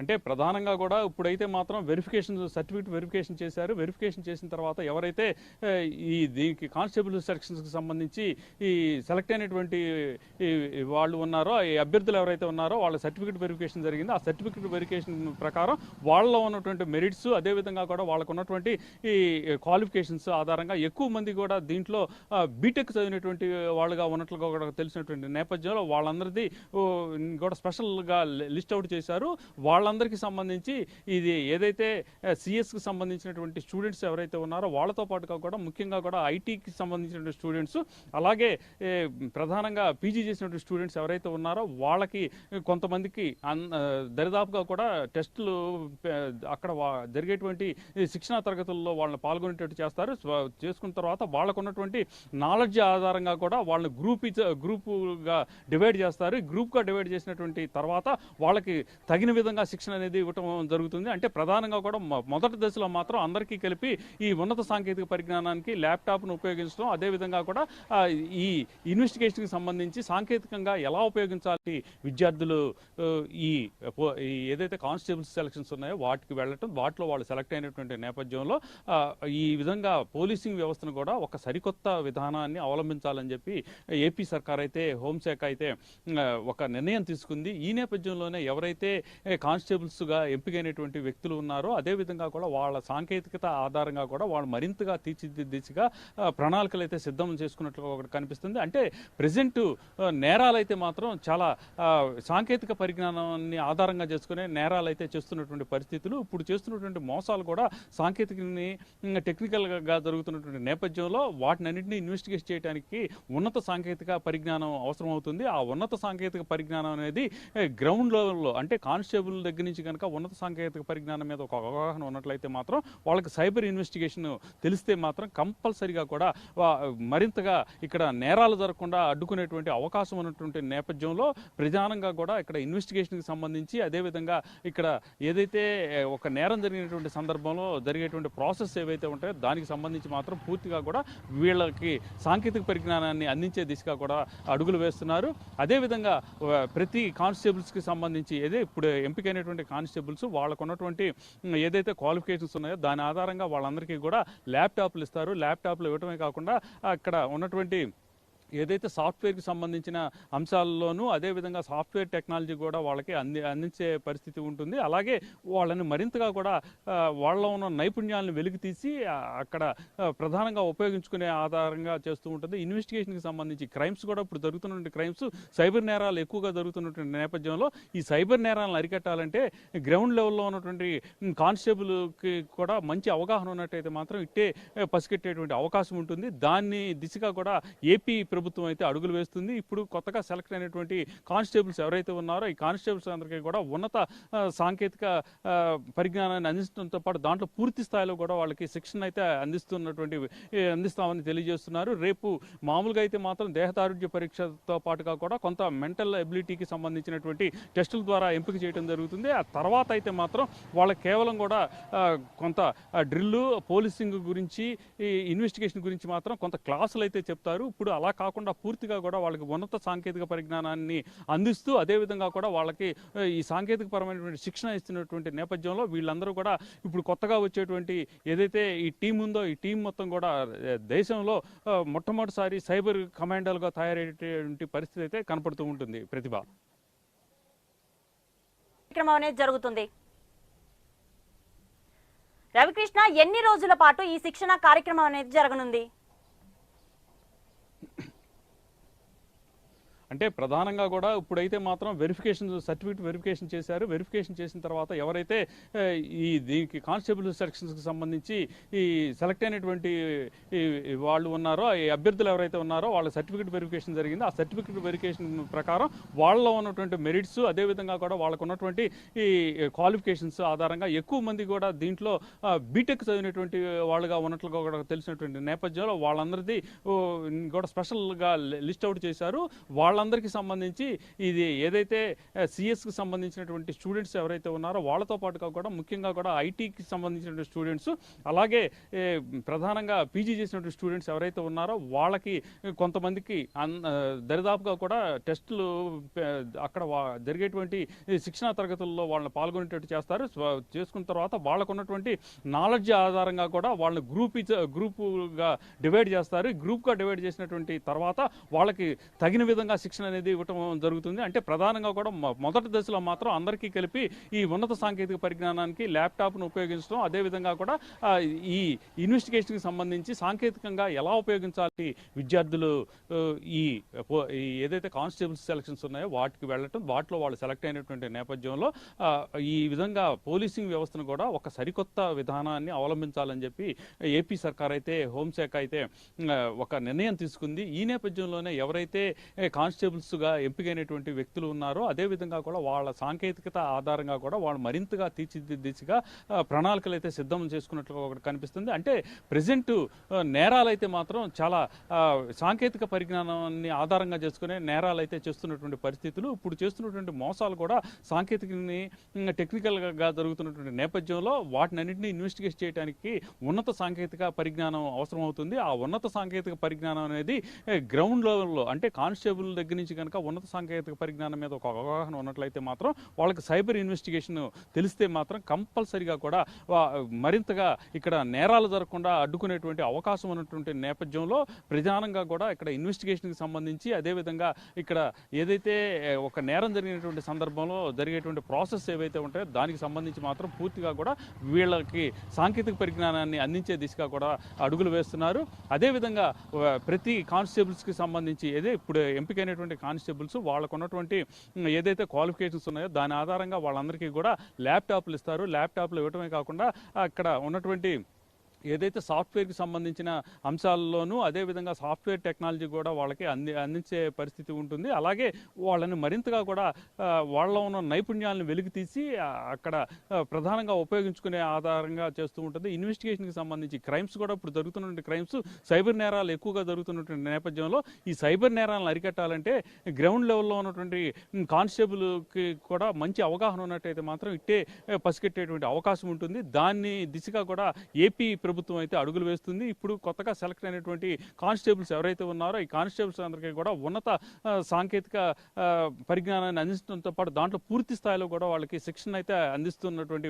అంటే ప్రధానంగా కూడా ఇప్పుడైతే మాత్రం వెరిఫికేషన్ సర్టిఫికేట్ వెరిఫికేషన్ చేశారు. వెరిఫికేషన్ చేసిన తర్వాత ఎవరైతే ఈ దీనికి కానిస్టేబుల్ సెలక్షన్స్కి సంబంధించి ఈ సెలెక్ట్ అయినటువంటి ఈ వాళ్ళు ఉన్నారో ఈ అభ్యర్థులు ఎవరైతే ఉన్నారో వాళ్ళ సర్టిఫికేట్ వెరిఫికేషన్ జరిగింది. ఆ సర్టిఫికేట్ వెరిఫికేషన్ ప్రకారం వాళ్ళలో ఉన్నటువంటి మెరిట్స్ అదేవిధంగా కూడా వాళ్ళకు ఉన్నటువంటి ఈ క్వాలిఫికేషన్స్ ఆధారంగా ఎక్కువ మంది కూడా దీంట్లో బీటెక్ చదివినటువంటి వాళ్ళుగా ఉన్నట్లుగా కూడా తెలిసినటువంటి నేపథ్యంలో వాళ్ళందరిది కూడా స్పెషల్గా లిస్ట్ అవుట్ చేశారు. వాళ్ళ వాళ్ళందరికీ సంబంధించి ఇది ఏదైతే సిఎస్కి సంబంధించినటువంటి స్టూడెంట్స్ ఎవరైతే ఉన్నారో వాళ్ళతో పాటుగా కూడా ముఖ్యంగా కూడా ఐటీకి సంబంధించినటువంటి స్టూడెంట్స్ అలాగే ప్రధానంగా పీజీ చేసినటువంటి స్టూడెంట్స్ ఎవరైతే ఉన్నారో వాళ్ళకి కొంతమందికి దరిదాపుగా కూడా టెస్టులు అక్కడ వా- జరిగేటువంటి శిక్షణా తరగతుల్లో వాళ్ళని పాల్గొనేటట్టు చేస్తారు. చేసుకున్న తర్వాత వాళ్ళకు ఉన్నటువంటి నాలెడ్జ్ ఆధారంగా కూడా వాళ్ళని గ్రూప్ గ్రూపుగా డివైడ్ చేస్తారు. గ్రూప్గా డివైడ్ చేసినటువంటి తర్వాత వాళ్ళకి తగిన విధంగా శిక్షణ అనేది ఇవ్వటం జరుగుతుంది. అంటే ప్రధానంగా కూడా మొదటి దశలో మాత్రం అందరికీ కలిపి ఈ ఉన్నత సాంకేతిక పరిజ్ఞానానికి ల్యాప్టాప్ను ఉపయోగించడం అదేవిధంగా కూడా ఈ ఇన్వెస్టిగేషన్కి సంబంధించి సాంకేతికంగా ఎలా ఉపయోగించాలి విద్యార్థులు ఈ ఏదైతే కానిస్టేబుల్స్ సెలక్షన్స్ ఉన్నాయో వాటికి వెళ్ళటం వాటిలో వాళ్ళు సెలెక్ట్ అయినటువంటి నేపథ్యంలో ఈ విధంగా పోలీసింగ్ వ్యవస్థను కూడా ఒక సరికొత్త విధానాన్ని అవలంబించాలని చెప్పి ఏపీ సర్కార్ అయితే హోంశాఖ అయితే ఒక నిర్ణయం తీసుకుంది. ఈ నేపథ్యంలోనే ఎవరైతే కానిస్టేబుల్ కానిస్టేబుల్స్గా ఎంపికైనటువంటి వ్యక్తులు ఉన్నారో అదేవిధంగా కూడా వాళ్ళ సాంకేతికత ఆధారంగా కూడా వాళ్ళు మరింతగా తీర్చిదిద్దిగా దిశగా ప్రణాళికలు అయితే సిద్ధం చేసుకున్నట్లుగా ఒకటి కనిపిస్తుంది. అంటే ప్రజెంట్ నేరాలు అయితే మాత్రం చాలా సాంకేతిక పరిజ్ఞానాన్ని ఆధారంగా చేసుకునే నేరాలు అయితే చేస్తున్నటువంటి పరిస్థితులు ఇప్పుడు చేస్తున్నటువంటి మోసాలు కూడా సాంకేతికని టెక్నికల్గా జరుగుతున్నటువంటి నేపథ్యంలో వాటిని అన్నింటినీ ఇన్వెస్టిగేట్ చేయడానికి ఉన్నత సాంకేతిక పరిజ్ఞానం అవసరం అవుతుంది ఆ ఉన్నత సాంకేతిక పరిజ్ఞానం అనేది గ్రౌండ్ లెవెల్లో అంటే కానిస్టేబుల్ దగ్గర నుంచి కనుక ఉన్నత సాంకేతిక పరిజ్ఞానం మీద ఒక అవగాహన ఉన్నట్లయితే మాత్రం వాళ్ళకి సైబర్ ఇన్వెస్టిగేషన్ తెలిస్తే మాత్రం కంపల్సరిగా కూడా మరింతగా ఇక్కడ నేరాలు జరగకుండా అడ్డుకునేటువంటి అవకాశం ఉన్నటువంటి నేపథ్యంలో ప్రధానంగా కూడా ఇక్కడ ఇన్వెస్టిగేషన్కి సంబంధించి అదేవిధంగా ఇక్కడ ఏదైతే ఒక నేరం జరిగినటువంటి సందర్భంలో జరిగేటువంటి ప్రాసెస్ ఏవైతే ఉంటాయో దానికి సంబంధించి మాత్రం పూర్తిగా కూడా వీళ్ళకి సాంకేతిక పరిజ్ఞానాన్ని అందించే దిశగా కూడా అడుగులు వేస్తున్నారు. అదేవిధంగా ప్రతి కానిస్టేబుల్స్కి సంబంధించి ఏదే ఇప్పుడు ఎంపికైనటువంటి కానిస్టేబుల్స్ వాళ్ళకు ఉన్నటువంటి ఏదైతే క్వాలిఫికేషన్స్ ఉన్నాయో దాని ఆధారంగా వాళ్ళందరికీ కూడా ల్యాప్టాప్లు ఇస్తారు. ల్యాప్టాప్లు ఇవ్వటమే కాకుండా అక్కడ ఉన్నటువంటి ఏదైతే సాఫ్ట్వేర్కి సంబంధించిన అంశాల్లోనూ అదేవిధంగా సాఫ్ట్వేర్ టెక్నాలజీ కూడా వాళ్ళకి అంది అందించే పరిస్థితి ఉంటుంది. అలాగే వాళ్ళని మరింతగా కూడా వాళ్ళలో ఉన్న నైపుణ్యాలను వెలికి తీసి అక్కడ ప్రధానంగా ఉపయోగించుకునే ఆధారంగా చేస్తూ ఉంటుంది. ఇన్వెస్టిగేషన్కి సంబంధించి క్రైమ్స్ కూడా ఇప్పుడు జరుగుతున్నటువంటి క్రైమ్స్ సైబర్ నేరాలు ఎక్కువగా జరుగుతున్నటువంటి నేపథ్యంలో ఈ సైబర్ నేరాలను అరికట్టాలంటే గ్రౌండ్ లెవెల్లో ఉన్నటువంటి కానిస్టేబుల్కి కూడా మంచి అవగాహన ఉన్నట్టయితే మాత్రం ఇట్టే పసిగట్టేటువంటి అవకాశం ఉంటుంది. దాన్ని దిశగా కూడా ఏపీ ప్రభుత్వం ప్రభుత్వం అయితే అడుగులు వేస్తుంది. ఇప్పుడు కొత్తగా సెలెక్ట్ అయినటువంటి కానిస్టేబుల్స్ ఎవరైతే ఉన్నారో ఈ కానిస్టేబుల్స్ అందరికీ కూడా ఉన్నత సాంకేతిక పరిజ్ఞానాన్ని అందించడంతో పాటు దాంట్లో పూర్తి స్థాయిలో కూడా వాళ్ళకి శిక్షణ అయితే అందిస్తున్నటువంటి అందిస్తామని తెలియజేస్తున్నారు. రేపు మామూలుగా అయితే మాత్రం దేహదారుఢ్య పరీక్షతో పాటుగా కూడా కొంత మెంటల్ ఎబిలిటీకి సంబంధించినటువంటి టెస్టుల ద్వారా ఎంపిక చేయడం జరుగుతుంది. ఆ తర్వాత అయితే మాత్రం వాళ్ళకి కేవలం కూడా కొంత డ్రిల్ పోలీసింగ్ గురించి ఇన్వెస్టిగేషన్ గురించి మాత్రం కొంత క్లాసులు అయితే చెప్తారు. ఇప్పుడు అలా కాకుండా పూర్తిగా కూడా వాళ్ళకి ఉన్నత సాంకేతిక పరిజ్ఞానాన్ని అందిస్తూ అదేవిధంగా కూడా వాళ్ళకి ఈ సాంకేతిక పరమైనటువంటి శిక్షణ ఇస్తున్నటువంటి నేపథ్యంలో వీళ్ళందరూ కూడా ఇప్పుడు కొత్తగా వచ్చేటువంటి ఏదైతే ఈ టీం ఉందో ఈ టీం మొత్తం కూడా దేశంలో మొట్టమొదటిసారి సైబర్ కమాండర్లుగా తయారయ్యేటువంటి పరిస్థితి అయితే కనపడుతూ ఉంటుంది. ప్రతిభ. కార్యక్రమం అనేది జరుగుతుంది. రవికృష్ణ ఎన్ని రోజుల పాటు ఈ శిక్షణ కార్యక్రమం అనేది జరగనుంది? అంటే ప్రధానంగా కూడా ఇప్పుడైతే మాత్రం వెరిఫికేషన్ సర్టిఫికేట్ వెరిఫికేషన్ చేశారు. వెరిఫికేషన్ చేసిన తర్వాత ఎవరైతే ఈ దీనికి కానిస్టేబుల్ సెలక్షన్స్కి సంబంధించి ఈ సెలెక్ట్ అయినటువంటి ఈ వాళ్ళు ఉన్నారో ఈ అభ్యర్థులు ఎవరైతే ఉన్నారో వాళ్ళ సర్టిఫికేట్ వెరిఫికేషన్ జరిగింది. ఆ సర్టిఫికేట్ వెరిఫికేషన్ ప్రకారం వాళ్ళలో ఉన్నటువంటి మెరిట్స్ అదేవిధంగా కూడా వాళ్ళకు ఉన్నటువంటి ఈ క్వాలిఫికేషన్స్ ఆధారంగా ఎక్కువ మంది కూడా దీంట్లో బీటెక్ చదివినటువంటి వాళ్ళుగా ఉన్నట్లుగా కూడా తెలిసినటువంటి నేపథ్యంలో వాళ్ళందరిది కూడా స్పెషల్గా లిస్ట్ అవుట్ చేశారు. వాళ్ళ వాళ్ళందరికీ సంబంధించి ఇది ఏదైతే సిఎస్కి సంబంధించినటువంటి స్టూడెంట్స్ ఎవరైతే ఉన్నారో వాళ్ళతో పాటుగా కూడా ముఖ్యంగా కూడా ఐటీకి సంబంధించినటువంటి స్టూడెంట్స్ అలాగే ప్రధానంగా పీజీ చేసినటువంటి స్టూడెంట్స్ ఎవరైతే ఉన్నారో వాళ్ళకి కొంతమందికి దరిదాపుగా కూడా టెస్టులు అక్కడ వా- జరిగేటువంటి శిక్షణా తరగతుల్లో వాళ్ళని పాల్గొనేటట్టు చేస్తారు. చేసుకున్న తర్వాత వాళ్ళకు ఉన్నటువంటి నాలెడ్జ్ ఆధారంగా కూడా వాళ్ళని గ్రూప్ గ్రూపుగా డివైడ్ చేస్తారు. గ్రూప్గా డివైడ్ చేసినటువంటి తర్వాత వాళ్ళకి తగిన విధంగా శిక్షణ అనేది ఇవ్వటం జరుగుతుంది. అంటే ప్రధానంగా కూడా మొదటి దశలో మాత్రం అందరికీ కలిపి ఈ ఉన్నత సాంకేతిక పరిజ్ఞానానికి ల్యాప్టాప్ను ఉపయోగించడం అదేవిధంగా కూడా ఈ ఇన్వెస్టిగేషన్కి సంబంధించి సాంకేతికంగా ఎలా ఉపయోగించాలి విద్యార్థులు ఈ పో- ఈ ఏదైతే కానిస్టేబుల్స్ సెలక్షన్స్ ఉన్నాయో వాటికి వెళ్ళటం వాటిలో వాళ్ళు సెలెక్ట్ అయినటువంటి నేపథ్యంలో ఈ విధంగా పోలీసింగ్ వ్యవస్థను కూడా ఒక సరికొత్త విధానాన్ని అవలంబించాలని చెప్పి ఏపీ సర్కార్ అయితే హోంశాఖ అయితే ఒక నిర్ణయం తీసుకుంది. ఈ నేపథ్యంలోనే ఎవరైతే కానిస్టేబుల్ కానిస్టేబుల్స్గా ఎంపికైనటువంటి వ్యక్తులు ఉన్నారో అదేవిధంగా కూడా వాళ్ళ సాంకేతికత ఆధారంగా కూడా వాళ్ళు మరింతగా తీర్చిదిద్దే దిశగా ప్రణాళికలు అయితే సిద్ధం చేసుకున్నట్లుగా ఒకటి కనిపిస్తుంది. అంటే ప్రజెంట్ నేరాలు అయితే మాత్రం చాలా సాంకేతిక పరిజ్ఞానాన్ని ఆధారంగా చేసుకునే నేరాలు అయితే చేస్తున్నటువంటి పరిస్థితులు ఇప్పుడు చేస్తున్నటువంటి మోసాలు కూడా సాంకేతికని టెక్నికల్గా జరుగుతున్నటువంటి నేపథ్యంలో వాటినన్నింటినీ ఇన్వెస్టిగేట్ చేయడానికి ఉన్నత సాంకేతిక పరిజ్ఞానం అవసరం అవుతుంది ఆ ఉన్నత సాంకేతిక పరిజ్ఞానం అనేది గ్రౌండ్ లెవెల్లో అంటే కానిస్టేబుల్ దగ్గర నుంచి కనుక ఉన్నత సాంకేతిక పరిజ్ఞానం మీద ఒక అవగాహన ఉన్నట్లయితే మాత్రం వాళ్ళకి సైబర్ ఇన్వెస్టిగేషన్ తెలిస్తే మాత్రం కంపల్సరిగా కూడా మరింతగా ఇక్కడ నేరాలు జరగకుండా అడ్డుకునేటువంటి అవకాశం ఉన్నటువంటి నేపథ్యంలో ప్రధానంగా కూడా ఇక్కడ ఇన్వెస్టిగేషన్కి సంబంధించి అదేవిధంగా ఇక్కడ ఏదైతే ఒక నేరం జరిగినటువంటి సందర్భంలో జరిగేటువంటి ప్రాసెస్ ఏవైతే ఉంటాయో దానికి సంబంధించి మాత్రం పూర్తిగా కూడా వీళ్ళకి సాంకేతిక పరిజ్ఞానాన్ని అందించే దిశగా కూడా అడుగులు వేస్తున్నారు. అదేవిధంగా ప్రతి కానిస్టేబుల్స్కి సంబంధించి ఏదే ఇప్పుడు ఎంపికైనటువంటి కానిస్టేబుల్స్ వాళ్ళకు ఉన్నటువంటి ఏదైతే క్వాలిఫికేషన్స్ ఉన్నాయో దాని ఆధారంగా వాళ్ళందరికీ కూడా ల్యాప్టాప్లు ఇస్తారు. ల్యాప్టాప్లు ఇవ్వటమే కాకుండా అక్కడ ఉన్నటువంటి ఏదైతే సాఫ్ట్వేర్కి సంబంధించిన అంశాల్లోనూ అదేవిధంగా సాఫ్ట్వేర్ టెక్నాలజీ కూడా వాళ్ళకి అంది అందించే పరిస్థితి ఉంటుంది. అలాగే వాళ్ళని మరింతగా కూడా వాళ్ళలో ఉన్న నైపుణ్యాలను వెలికి తీసి అక్కడ ప్రధానంగా ఉపయోగించుకునే ఆధారంగా చేస్తూ ఉంటుంది. ఇన్వెస్టిగేషన్కి సంబంధించి క్రైమ్స్ కూడా ఇప్పుడు జరుగుతున్నటువంటి క్రైమ్స్ సైబర్ నేరాలు ఎక్కువగా జరుగుతున్నటువంటి నేపథ్యంలో ఈ సైబర్ నేరాలను అరికట్టాలంటే గ్రౌండ్ లెవెల్లో ఉన్నటువంటి కానిస్టేబుల్కి కూడా మంచి అవగాహన ఉన్నట్టయితే మాత్రం ఇట్టే పసిగట్టేటువంటి అవకాశం ఉంటుంది. దాన్ని దిశగా కూడా ఏపీ ప్రభుత్వం అయితే అడుగులు వేస్తుంది. ఇప్పుడు కొత్తగా సెలెక్ట్ అయినటువంటి కానిస్టేబుల్స్ ఎవరైతే ఉన్నారో ఈ కానిస్టేబుల్స్ అందరికీ కూడా ఉన్నత సాంకేతిక పరిజ్ఞానాన్ని అందించడంతో పాటు దాంట్లో పూర్తి స్థాయిలో కూడా వాళ్ళకి శిక్షణ అయితే అందిస్తున్నటువంటి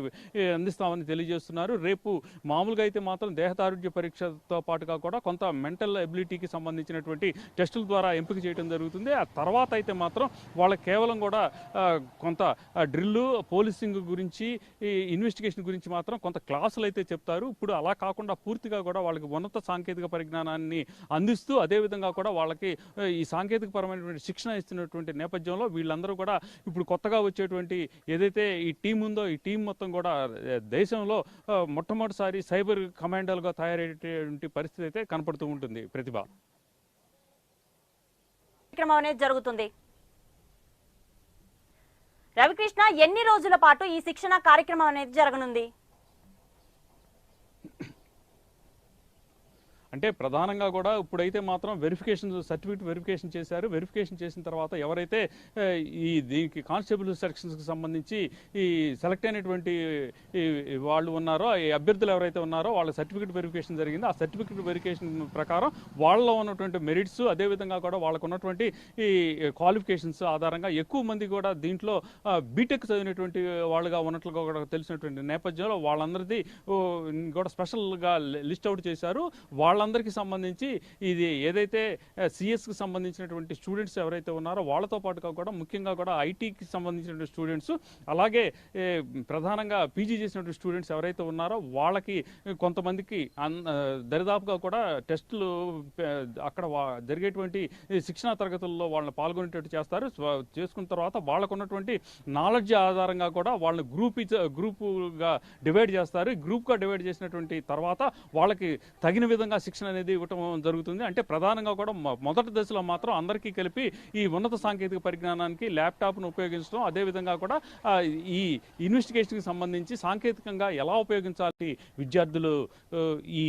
అందిస్తామని తెలియజేస్తున్నారు. రేపు మామూలుగా అయితే మాత్రం దేహదారుఢ్య పరీక్షతో పాటుగా కూడా కొంత మెంటల్ ఎబిలిటీకి సంబంధించినటువంటి టెస్టుల ద్వారా ఎంపిక చేయడం జరుగుతుంది. ఆ తర్వాత అయితే మాత్రం వాళ్ళకి కేవలం కూడా కొంత డ్రిల్ పోలీసింగ్ గురించి ఇన్వెస్టిగేషన్ గురించి మాత్రం కొంత క్లాసులు అయితే చెప్తారు. ఇప్పుడు అలా కాకుండా పూర్తిగా కూడా వాళ్ళకి ఉన్నత సాంకేతిక పరిజ్ఞానాన్ని అందిస్తూ అదేవిధంగా కూడా వాళ్ళకి ఈ సాంకేతిక పరమైనటువంటి శిక్షణ ఇస్తున్నటువంటి నేపథ్యంలో వీళ్ళందరూ కూడా ఇప్పుడు కొత్తగా వచ్చేటువంటి ఏదైతే ఈ టీం ఉందో ఈ టీం మొత్తం కూడా దేశంలో మొట్టమొదటిసారి సైబర్ కమాండర్గా తయారయ్యేటువంటి పరిస్థితి అయితే కనపడుతూ ఉంటుంది. ప్రతిభ. కార్యక్రమం అనేది జరుగుతుంది. రవికృష్ణ ఎన్ని రోజుల పాటు ఈ శిక్షణ కార్యక్రమం అనేది జరగనుంది? అంటే ప్రధానంగా కూడా ఇప్పుడైతే మాత్రం వెరిఫికేషన్ సర్టిఫికేట్ వెరిఫికేషన్ చేశారు. వెరిఫికేషన్ చేసిన తర్వాత ఎవరైతే ఈ దీనికి కానిస్టేబుల్ సెలక్షన్స్కి సంబంధించి ఈ సెలెక్ట్ అయినటువంటి వాళ్ళు ఉన్నారో ఈ అభ్యర్థులు ఎవరైతే ఉన్నారో వాళ్ళ సర్టిఫికేట్ వెరిఫికేషన్ జరిగింది. ఆ సర్టిఫికేట్ వెరిఫికేషన్ ప్రకారం వాళ్ళలో ఉన్నటువంటి మెరిట్స్ అదేవిధంగా కూడా వాళ్ళకు ఉన్నటువంటి ఈ క్వాలిఫికేషన్స్ ఆధారంగా ఎక్కువ మంది కూడా దీంట్లో బీటెక్ చదివినటువంటి వాళ్ళుగా ఉన్నట్లుగా కూడా తెలిసినటువంటి నేపథ్యంలో వాళ్ళందరిది కూడా స్పెషల్గా లిస్ట్ అవుట్ చేశారు. వాళ్ళ వాళ్ళందరికీ సంబంధించి ఇది ఏదైతే సిఎస్కి సంబంధించినటువంటి స్టూడెంట్స్ ఎవరైతే ఉన్నారో వాళ్ళతో పాటుగా కూడా ముఖ్యంగా కూడా ఐటీకి సంబంధించినటువంటి స్టూడెంట్స్ అలాగే ప్రధానంగా పీజీ చేసినటువంటి స్టూడెంట్స్ ఎవరైతే ఉన్నారో వాళ్ళకి కొంతమందికి అన్- దరిదాపుగా కూడా టెస్టులు అక్కడ వా- జరిగేటువంటి శిక్షణా తరగతుల్లో వాళ్ళని పాల్గొనేటట్టు చేస్తారు. చేసుకున్న తర్వాత వాళ్ళకు ఉన్నటువంటి నాలెడ్జ్ ఆధారంగా కూడా వాళ్ళని గ్రూప్ గ్రూపుగా డివైడ్ చేస్తారు. గ్రూప్గా డివైడ్ చేసినటువంటి తర్వాత వాళ్ళకి తగిన విధంగా శిక్షణ అనేది ఇవ్వటం జరుగుతుంది. అంటే ప్రధానంగా కూడా మొదటి దశలో మాత్రం అందరికీ కలిపి ఈ ఉన్నత సాంకేతిక పరిజ్ఞానానికి ల్యాప్టాప్ను ఉపయోగించడం అదేవిధంగా కూడా ఈ ఇన్వెస్టిగేషన్కి సంబంధించి సాంకేతికంగా ఎలా ఉపయోగించాలి విద్యార్థులు ఈ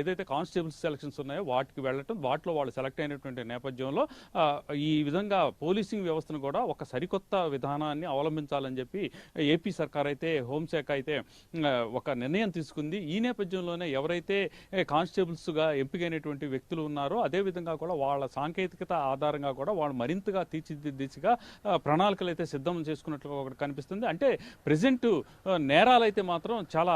ఏదైతే కానిస్టేబుల్స్ సెలక్షన్స్ ఉన్నాయో వాటికి వెళ్ళటం వాటిలో వాళ్ళు సెలెక్ట్ అయినటువంటి నేపథ్యంలో ఈ విధంగా పోలీసింగ్ వ్యవస్థను కూడా ఒక సరికొత్త విధానాన్ని అవలంబించాలని చెప్పి ఏపీ సర్కార్ అయితే హోంశాఖ అయితే ఒక నిర్ణయం తీసుకుంది. ఈ నేపథ్యంలోనే ఎవరైతే కానిస్టేబుల్ కానిస్టేబుల్స్గా ఎంపికైనటువంటి వ్యక్తులు ఉన్నారో అదేవిధంగా కూడా వాళ్ళ సాంకేతికత ఆధారంగా కూడా వాళ్ళు మరింతగా తీర్చిదిద్దిగా దిశగా ప్రణాళికలు అయితే సిద్ధం చేసుకున్నట్లుగా ఒకటి కనిపిస్తుంది. అంటే ప్రజెంట్ నేరాలు అయితే మాత్రం చాలా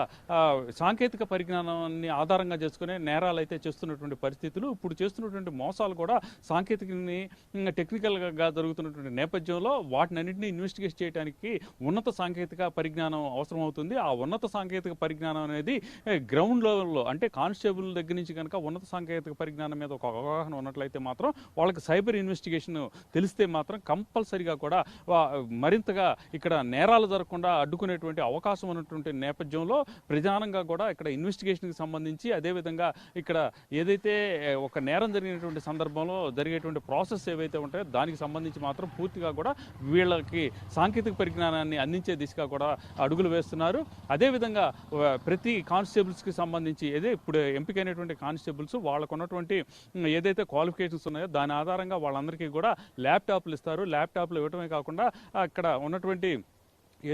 సాంకేతిక పరిజ్ఞానాన్ని ఆధారంగా చేసుకునే నేరాలు అయితే చేస్తున్నటువంటి పరిస్థితులు ఇప్పుడు చేస్తున్నటువంటి మోసాలు కూడా సాంకేతికని టెక్నికల్గా జరుగుతున్నటువంటి నేపథ్యంలో వాటినన్నింటినీ ఇన్వెస్టిగేట్ చేయడానికి ఉన్నత సాంకేతిక పరిజ్ఞానం అవసరం అవుతుంది ఆ ఉన్నత సాంకేతిక పరిజ్ఞానం అనేది గ్రౌండ్ లెవెల్లో అంటే కానిస్టేబుల్ దగ్గర నుంచి కనుక ఉన్నత సాంకేతిక పరిజ్ఞానం మీద ఒక అవగాహన ఉన్నట్లయితే మాత్రం వాళ్ళకి సైబర్ ఇన్వెస్టిగేషన్ తెలిస్తే మాత్రం కంపల్సరిగా కూడా మరింతగా ఇక్కడ నేరాలు జరగకుండా అడ్డుకునేటువంటి అవకాశం ఉన్నటువంటి నేపథ్యంలో ప్రధానంగా కూడా ఇక్కడ ఇన్వెస్టిగేషన్కి సంబంధించి అదేవిధంగా ఇక్కడ ఏదైతే ఒక నేరం జరిగినటువంటి సందర్భంలో జరిగేటువంటి ప్రాసెస్ ఏవైతే ఉంటాయో దానికి సంబంధించి మాత్రం పూర్తిగా కూడా వీళ్ళకి సాంకేతిక పరిజ్ఞానాన్ని అందించే దిశగా కూడా అడుగులు వేస్తున్నారు. అదేవిధంగా ప్రతి కానిస్టేబుల్స్కి సంబంధించి ఏదే ఇప్పుడు ఎంపికైనటువంటి కానిస్టేబుల్స్ వాళ్ళకు ఉన్నటువంటి ఏదైతే క్వాలిఫికేషన్స్ ఉన్నాయో దాని ఆధారంగా వాళ్ళందరికీ కూడా ల్యాప్టాప్లు ఇస్తారు. ల్యాప్టాప్లు ఇవ్వటమే కాకుండా అక్కడ ఉన్నటువంటి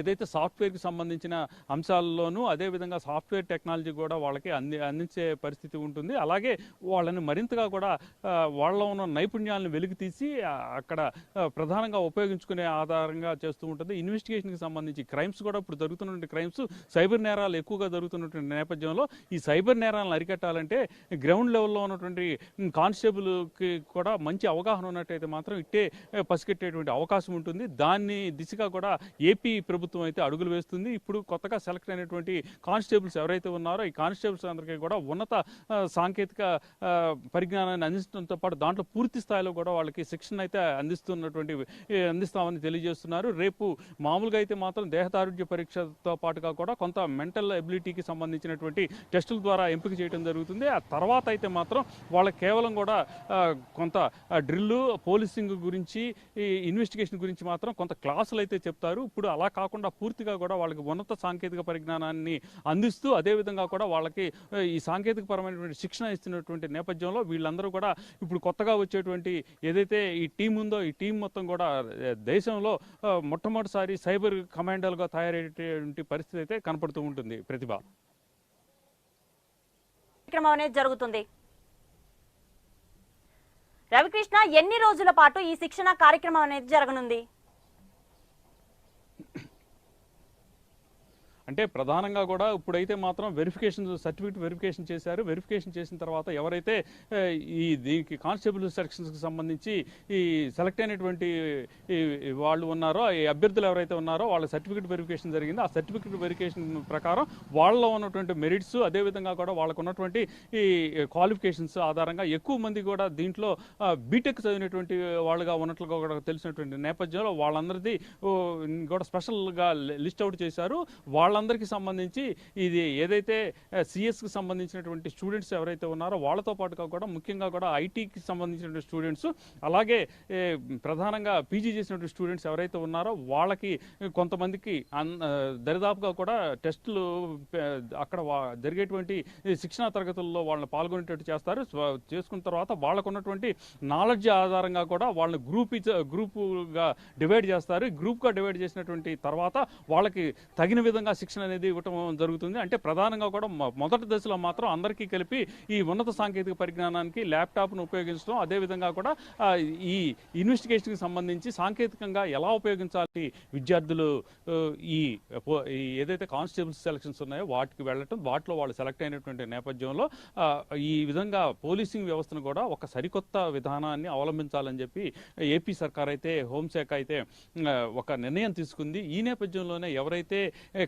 ఏదైతే సాఫ్ట్వేర్కి సంబంధించిన అంశాల్లోనూ అదేవిధంగా సాఫ్ట్వేర్ టెక్నాలజీ కూడా వాళ్ళకి అంది అందించే పరిస్థితి ఉంటుంది. అలాగే వాళ్ళని మరింతగా కూడా వాళ్ళలో ఉన్న నైపుణ్యాలను వెలికితీసి అక్కడ ప్రధానంగా ఉపయోగించుకునే ఆధారంగా చేస్తూ ఉంటుంది. ఇన్వెస్టిగేషన్కి సంబంధించి క్రైమ్స్ కూడా ఇప్పుడు జరుగుతున్నటువంటి క్రైమ్స్ సైబర్ నేరాలు ఎక్కువగా జరుగుతున్నటువంటి నేపథ్యంలో ఈ సైబర్ నేరాలను అరికట్టాలంటే గ్రౌండ్ లెవెల్లో ఉన్నటువంటి కానిస్టేబుల్కి కూడా మంచి అవగాహన ఉన్నట్టయితే మాత్రం ఇట్టే పసిగట్టేటువంటి అవకాశం ఉంటుంది. దాన్ని దిశగా కూడా ఏపీ ప్రభుత్వం అయితే అడుగులు వేస్తుంది. ఇప్పుడు కొత్తగా సెలెక్ట్ అయినటువంటి కానిస్టేబుల్స్ ఎవరైతే ఉన్నారో ఈ కానిస్టేబుల్స్ అందరికీ కూడా ఉన్నత సాంకేతిక పరిజ్ఞానాన్ని అందించడంతో పాటు దాంట్లో పూర్తి స్థాయిలో కూడా వాళ్ళకి శిక్షణ అయితే అందిస్తున్నటువంటి అందిస్తామని తెలియజేస్తున్నారు. రేపు మామూలుగా అయితే మాత్రం దేహదారుఢ్య పరీక్షతో పాటుగా కూడా కొంత మెంటల్ ఎబిలిటీకి సంబంధించినటువంటి టెస్టుల ద్వారా ఎంపిక చేయడం జరుగుతుంది. ఆ తర్వాత అయితే మాత్రం వాళ్ళకి కేవలం కూడా కొంత డ్రిల్ పోలీసింగ్ గురించి ఈ ఇన్వెస్టిగేషన్ గురించి మాత్రం కొంత క్లాసులు అయితే చెప్తారు. ఇప్పుడు అలా కాకుండా కాకుండా పూర్తిగా కూడా వాళ్ళకి ఉన్నత సాంకేతిక పరిజ్ఞానాన్ని అందిస్తూ అదేవిధంగా కూడా వాళ్ళకి ఈ సాంకేతిక పరమైనటువంటి శిక్షణ ఇస్తున్నటువంటి నేపథ్యంలో వీళ్ళందరూ కూడా ఇప్పుడు కొత్తగా వచ్చేటువంటి ఏదైతే ఈ టీం ఉందో ఈ టీం మొత్తం కూడా దేశంలో మొట్టమొదటిసారి సైబర్ కమాండర్లుగా తయారయ్యేటువంటి పరిస్థితి అయితే కనపడుతూ ఉంటుంది. ప్రతిభ. కార్యక్రమం అనేది జరుగుతుంది. రవికృష్ణ ఎన్ని రోజుల పాటు ఈ శిక్షణ కార్యక్రమం అనేది జరగనుంది? అంటే ప్రధానంగా కూడా ఇప్పుడైతే మాత్రం వెరిఫికేషన్ సర్టిఫికేట్ వెరిఫికేషన్ చేశారు. వెరిఫికేషన్ చేసిన తర్వాత ఎవరైతే ఈ దీనికి కానిస్టేబుల్ సెలక్షన్స్కి సంబంధించి ఈ సెలెక్ట్ అయినటువంటి వాళ్ళు ఉన్నారో ఈ అభ్యర్థులు ఎవరైతే ఉన్నారో వాళ్ళ సర్టిఫికేట్ వెరిఫికేషన్ జరిగింది. ఆ సర్టిఫికేట్ వెరిఫికేషన్ ప్రకారం వాళ్ళలో ఉన్నటువంటి మెరిట్స్ అదేవిధంగా కూడా వాళ్ళకు ఉన్నటువంటి ఈ క్వాలిఫికేషన్స్ ఆధారంగా ఎక్కువ మంది కూడా దీంట్లో బీటెక్ చదివినటువంటి వాళ్ళుగా ఉన్నట్లుగా కూడా తెలిసినటువంటి నేపథ్యంలో వాళ్ళందరిది కూడా స్పెషల్గా లిస్ట్ అవుట్ చేశారు. వాళ్ళందరికీ సంబంధించి ఇది ఏదైతే సిఎస్కి సంబంధించినటువంటి స్టూడెంట్స్ ఎవరైతే ఉన్నారో వాళ్ళతో పాటుగా కూడా ముఖ్యంగా కూడా ఐటీకి సంబంధించినటువంటి స్టూడెంట్స్ అలాగే ప్రధానంగా పీజీ చేసినటువంటి స్టూడెంట్స్ ఎవరైతే ఉన్నారో వాళ్ళకి కొంతమందికి అన్- దరిదాపుగా కూడా టెస్టులు అక్కడ వా- జరిగేటువంటి శిక్షణా తరగతుల్లో వాళ్ళని పాల్గొనేటట్టు చేస్తారు. చేసుకున్న తర్వాత వాళ్ళకు ఉన్నటువంటి నాలెడ్జ్ ఆధారంగా కూడా వాళ్ళని గ్రూప్ గ్రూపుగా డివైడ్ చేస్తారు. గ్రూప్గా డివైడ్ చేసినటువంటి తర్వాత వాళ్ళకి తగిన విధంగా శిక్షణ అనేది ఇవ్వటం జరుగుతుంది. అంటే ప్రధానంగా కూడా మొదటి దశలో మాత్రం అందరికీ కలిపి ఈ ఉన్నత సాంకేతిక పరిజ్ఞానానికి ల్యాప్టాప్ను ఉపయోగించడం అదేవిధంగా కూడా ఈ ఇన్వెస్టిగేషన్కి సంబంధించి సాంకేతికంగా ఎలా ఉపయోగించాలి విద్యార్థులు ఈ ఏదైతే కానిస్టేబుల్స్ సెలక్షన్స్ ఉన్నాయో వాటికి వెళ్ళటం వాటిలో వాళ్ళు సెలెక్ట్ అయినటువంటి నేపథ్యంలో ఈ విధంగా పోలీసింగ్ వ్యవస్థను కూడా ఒక సరికొత్త విధానాన్ని అవలంబించాలని చెప్పి ఏపీ సర్కార్ అయితే హోంశాఖ అయితే ఒక నిర్ణయం తీసుకుంది. ఈ నేపథ్యంలోనే ఎవరైతే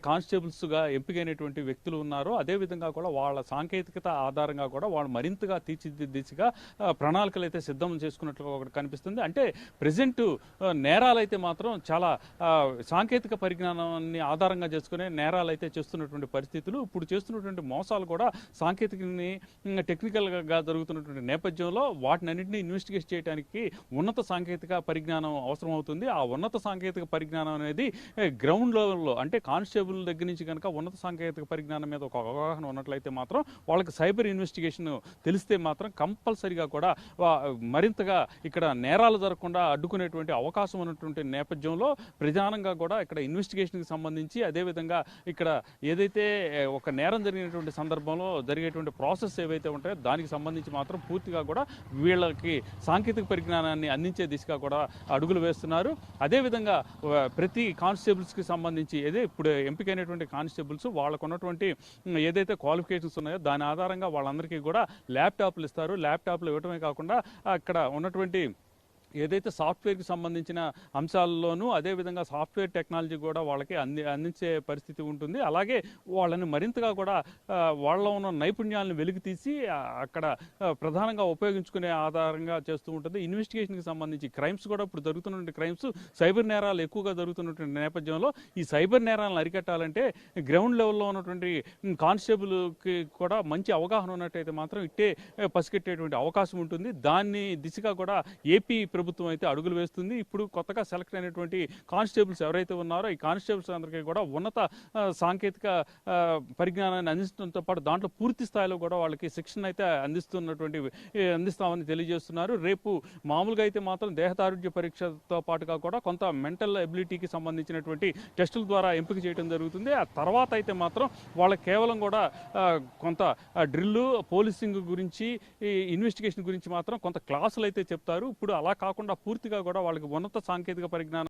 కాన్స్ కానిస్టేబుల్స్గా ఎంపికైనటువంటి వ్యక్తులు ఉన్నారో అదేవిధంగా కూడా వాళ్ళ సాంకేతికత ఆధారంగా కూడా వాళ్ళు మరింతగా తీర్చిదిద్దిగా దిశగా ప్రణాళికలు అయితే సిద్ధం చేసుకున్నట్లుగా ఒకటి కనిపిస్తుంది. అంటే ప్రజెంట్ నేరాలు అయితే మాత్రం చాలా సాంకేతిక పరిజ్ఞానాన్ని ఆధారంగా చేసుకునే నేరాలు అయితే చేస్తున్నటువంటి పరిస్థితులు ఇప్పుడు చేస్తున్నటువంటి మోసాలు కూడా సాంకేతికని టెక్నికల్గా జరుగుతున్నటువంటి నేపథ్యంలో వాటినన్నింటినీ ఇన్వెస్టిగేట్ చేయడానికి ఉన్నత సాంకేతిక పరిజ్ఞానం అవసరం అవుతుంది ఆ ఉన్నత సాంకేతిక పరిజ్ఞానం అనేది గ్రౌండ్ లెవెల్లో అంటే కానిస్టేబుల్ దగ్గర దగ్గర నుంచి కనుక ఉన్నత సాంకేతిక పరిజ్ఞానం మీద ఒక అవగాహన ఉన్నట్లయితే మాత్రం వాళ్ళకి సైబర్ ఇన్వెస్టిగేషన్ తెలిస్తే మాత్రం కంపల్సరిగా కూడా మరింతగా ఇక్కడ నేరాలు జరగకుండా అడ్డుకునేటువంటి అవకాశం ఉన్నటువంటి నేపథ్యంలో ప్రధానంగా కూడా ఇక్కడ ఇన్వెస్టిగేషన్కి సంబంధించి అదేవిధంగా ఇక్కడ ఏదైతే ఒక నేరం జరిగినటువంటి సందర్భంలో జరిగేటువంటి ప్రాసెస్ ఏవైతే ఉంటాయో దానికి సంబంధించి మాత్రం పూర్తిగా కూడా వీళ్ళకి సాంకేతిక పరిజ్ఞానాన్ని అందించే దిశగా కూడా అడుగులు వేస్తున్నారు. అదేవిధంగా ప్రతి కానిస్టేబుల్స్కి సంబంధించి ఏదే ఇప్పుడు ఉండేటువంటి కానిస్టేబుల్స్ వాళ్ళకు ఉన్నటువంటి ఏదైతే క్వాలిఫికేషన్స్ ఉన్నాయో దాని ఆధారంగా వాళ్ళందరికీ కూడా ల్యాప్టాప్లు ఇస్తారు. ల్యాప్టాప్లు ఇవ్వటమే కాకుండా అక్కడ ఉన్నటువంటి ఏదైతే సాఫ్ట్వేర్కి సంబంధించిన అంశాల్లోనూ అదేవిధంగా సాఫ్ట్వేర్ టెక్నాలజీ కూడా వాళ్ళకి అంది అందించే పరిస్థితి ఉంటుంది. అలాగే వాళ్ళని మరింతగా కూడా వాళ్ళలో ఉన్న నైపుణ్యాలను వెలికి తీసి అక్కడ ప్రధానంగా ఉపయోగించుకునే ఆధారంగా చేస్తూ ఉంటుంది. ఇన్వెస్టిగేషన్కి సంబంధించి క్రైమ్స్ కూడా ఇప్పుడు జరుగుతున్నటువంటి క్రైమ్స్ సైబర్ నేరాలు ఎక్కువగా జరుగుతున్నటువంటి నేపథ్యంలో ఈ సైబర్ నేరాలను అరికట్టాలంటే గ్రౌండ్ లెవెల్లో ఉన్నటువంటి కానిస్టేబుల్కి కూడా మంచి అవగాహన ఉన్నట్టయితే మాత్రం ఇట్టే పసిగట్టేటువంటి అవకాశం ఉంటుంది. దాన్ని దిశగా కూడా ఏపీ ప్రభుత్వం ప్రభుత్వం అయితే అడుగులు వేస్తుంది. ఇప్పుడు కొత్తగా సెలెక్ట్ అయినటువంటి కానిస్టేబుల్స్ ఎవరైతే ఉన్నారో ఈ కానిస్టేబుల్స్ అందరికీ కూడా ఉన్నత సాంకేతిక పరిజ్ఞానాన్ని అందించడంతో పాటు దాంట్లో పూర్తి స్థాయిలో కూడా వాళ్ళకి శిక్షణ అయితే అందిస్తున్నటువంటి అందిస్తామని తెలియజేస్తున్నారు. రేపు మామూలుగా అయితే మాత్రం దేహదారుఢ్య పరీక్షతో పాటుగా కూడా కొంత మెంటల్ ఎబిలిటీకి సంబంధించినటువంటి టెస్టుల ద్వారా ఎంపిక చేయడం జరుగుతుంది. ఆ తర్వాత అయితే మాత్రం వాళ్ళకి కేవలం కూడా కొంత డ్రిల్లు పోలీసింగ్ గురించి ఇన్వెస్టిగేషన్ గురించి మాత్రం కొంత క్లాసులు అయితే చెప్తారు. ఇప్పుడు అలా కాకుండా పూర్తిగా కూడా వాళ్ళకి ఉన్నత సాంకేతిక పరిజ్ఞానం